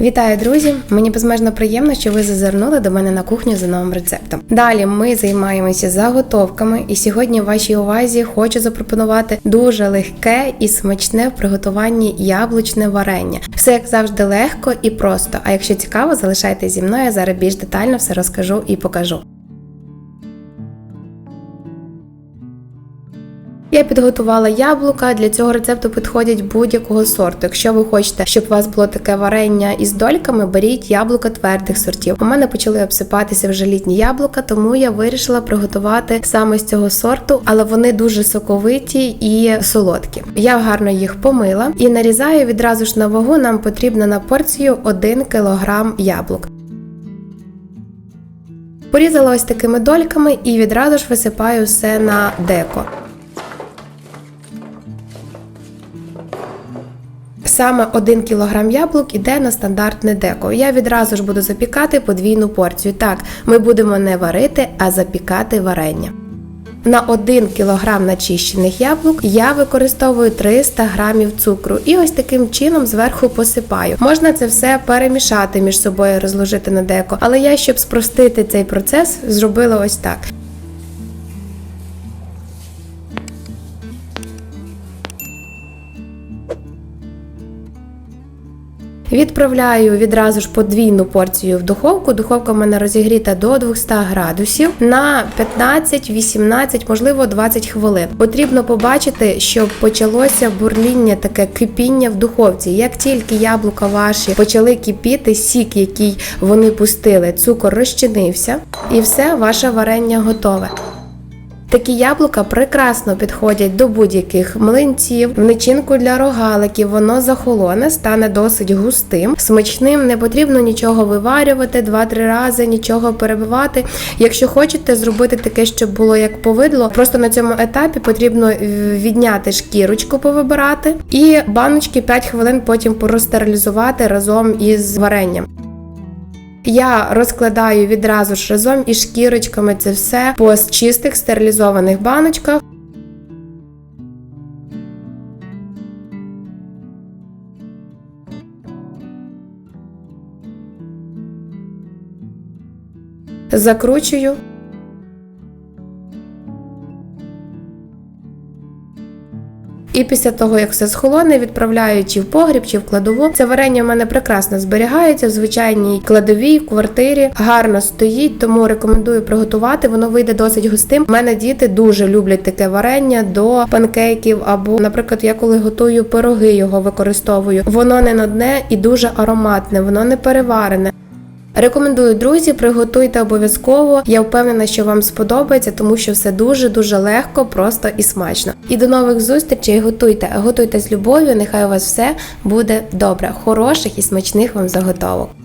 Вітаю, друзі! Мені безмежно приємно, що ви зазирнули до мене на кухню за новим рецептом. Далі ми займаємося заготовками, і сьогодні в вашій увазі хочу запропонувати дуже легке і смачне в приготуванні яблучне варення. Все як завжди легко і просто. А якщо цікаво, залишайтесь зі мною. Я зараз більш детально все розкажу і покажу. Підготувала яблука. Для цього рецепту підходять будь-якого сорту. Якщо ви хочете, щоб у вас було таке варення із дольками, беріть яблука твердих сортів. У мене почали обсипатися вже літні яблука, тому я вирішила приготувати саме з цього сорту, але вони дуже соковиті і солодкі. Я гарно їх помила і нарізаю відразу ж на вагу. Нам потрібно на порцію 1 кг яблук. Порізала ось такими дольками і відразу ж висипаю все на деко. Саме 1 кг яблук іде на стандартне деко. Я відразу ж буду запікати подвійну порцію. Так, ми будемо не варити, а запікати варення. На 1 кг начищених яблук я використовую 300 г цукру і ось таким чином зверху посипаю. Можна це все перемішати між собою, розложити на деко, але я, щоб спростити цей процес, зробила ось так. Відправляю відразу ж подвійну порцію в духовку. Духовка в мене розігріта до 200 градусів на 15-18, можливо 20 хвилин. Потрібно побачити, щоб почалося бурління, таке кипіння в духовці. Як тільки яблука ваші почали кипіти, сік, який вони пустили, цукор розчинився, і все, ваше варення готове. Такі яблука прекрасно підходять до будь-яких млинців, в начинку для рогаликів, воно захолоне, стане досить густим, смачним, не потрібно нічого виварювати 2-3 рази, нічого перебивати. Якщо хочете зробити таке, щоб було як повидло, просто на цьому етапі потрібно відняти шкірочку, повибирати, і баночки 5 хвилин потім простерилізувати разом із варенням. Я розкладаю відразу ж разом із шкірочками це все по чистих стерилізованих баночках. Закручую. І після того, як все схолоне, відправляю чи в погріб, чи в кладову. Це варення в мене прекрасно зберігається в звичайній кладовій квартирі, гарно стоїть, тому рекомендую приготувати. Воно вийде досить густим. У мене діти дуже люблять таке варення до панкейків. Або, наприклад, я коли готую пироги, його використовую. Воно не нудне і дуже ароматне, воно не переварене. Рекомендую, друзі, приготуйте обов'язково. Я впевнена, що вам сподобається, тому що все дуже дуже легко, просто і смачно. І до нових зустрічей. Готуйте, готуйте з любов'ю. Нехай у вас все буде добре. Хороших і смачних вам заготовок.